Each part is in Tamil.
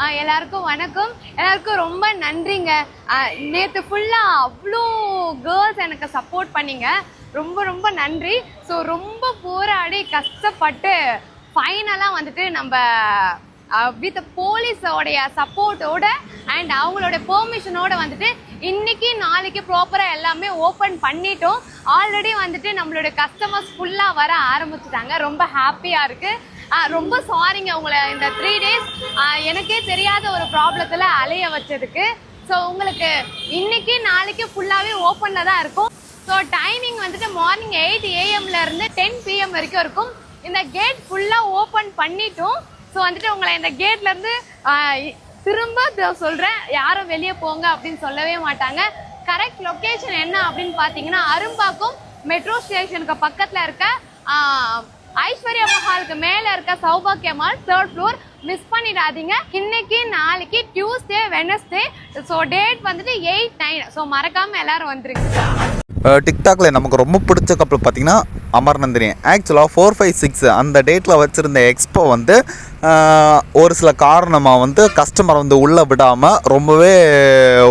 எல்லாருக்கும் வணக்கம். எல்லாருக்கும் ரொம்ப நன்றிங்க. நேற்று ஃபுல்லாக அவ்வளோ கேர்ள்ஸ் எனக்கு சப்போர்ட் பண்ணிங்க. ரொம்ப ரொம்ப நன்றி. ஸோ ரொம்ப போராடி கஷ்டப்பட்டு ஃபைனலாக வந்துட்டு நம்ம வித் போலீஸோடைய சப்போர்ட்டோட அண்ட் அவங்களோட பெர்மிஷனோட வந்துட்டு இன்னைக்கு நாளைக்கு ப்ராப்பராக எல்லாமே ஓப்பன் பண்ணிட்டோம். ஆல்ரெடி வந்துட்டு நம்மளோட கஸ்டமர்ஸ் ஃபுல்லாக வர ஆரம்பிச்சிட்டாங்க. ரொம்ப ஹாப்பியாக இருக்குது ரொம்ப சாரிங்க உங்களை இந்த த்ரீ டேஸ் எனக்கே தெரியாத ஒரு ப்ராப்ளத்தில் அலைய வச்சதுக்கு. ஸோ உங்களுக்கு இன்னைக்கு நாளைக்கு ஃபுல்லாகவே ஓப்பனில் தான் இருக்கும். ஸோ டைமிங் வந்துட்டு மார்னிங் எயிட் ஏஎம்ல இருந்து டென் பிஎம் வரைக்கும் இருக்கும். இந்த கேட் ஃபுல்லாக ஓப்பன் பண்ணிட்டோம். ஸோ வந்துட்டு உங்களை இந்த கேட்லேருந்து திரும்ப சொல்கிறேன் யாரும் வெளியே போங்க அப்படின்னு சொல்லவே மாட்டாங்க. கரெக்ட் லொக்கேஷன் என்ன அப்படின்னு பார்த்தீங்கன்னா அரும்பாக்கம் மெட்ரோ ஸ்டேஷனுக்கு பக்கத்தில் இருக்க ஐஸ்வர்யா மஹாலுக்கு மேலே இருக்க சௌபாக்கிய மால் தேர்ட் ஃப்ளோர் மிஸ் பண்ணிடாதீங்க. இன்னைக்கு நாளைக்கு டியூஸ்டே வெனஸ்டே ஸோ டேட் வந்துட்டு எயிட் நைன் ஸோ மறக்காம எல்லாரும் வந்துருங்க. டிக்டாக்ல நமக்கு ரொம்ப பிடிச்ச கப்பல் பார்த்தீங்கன்னா அமர்நந்தினி ஆக்சுவலாக ஃபோர் ஃபைவ் சிக்ஸ் அந்த டேட்டில் வச்சுருந்த எக்ஸ்போ வந்து ஒரு சில காரணமாக வந்து கஸ்டமர் வந்து உள்ளே விடாமல் ரொம்பவே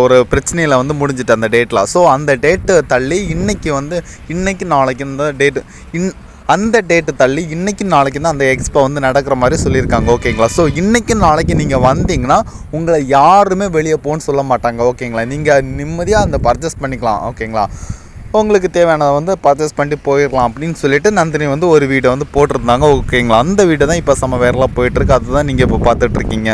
ஒரு பிரச்சனையில் வந்து முடிஞ்சிட்டு அந்த டேட்டில் ஸோ அந்த டேட்டு தள்ளி இன்றைக்கி வந்து இன்றைக்கி நாளைக்கு இந்த டேட்டு இன் அந்த டேட்டு தள்ளி இன்றைக்கி நாளைக்கு தான் அந்த எக்ஸ்போ வந்து நடக்கிற மாதிரி சொல்லியிருக்காங்க. ஓகேங்களா ஸோ இன்றைக்கும் நாளைக்கு நீங்கள் வந்தீங்கன்னா உங்களை யாருமே வெளியே போன்னு சொல்ல மாட்டாங்க. ஓகேங்களா நீங்கள் நிம்மதியாக அந்த பர்ச்சேஸ் பண்ணிக்கலாம். ஓகேங்களா உங்களுக்கு தேவையானதை வந்து பர்ச்சேஸ் பண்ணிட்டு போயிடலாம் அப்படின்னு சொல்லிட்டு நந்தினி வந்து ஒரு வீடை வந்து போட்டிருந்தாங்க. ஓகேங்களா அந்த வீடு தான் இப்போ சம வேறலாம் போயிட்டுருக்கு அதுதான் நீங்கள் இப்போ பார்த்துட்ருக்கீங்க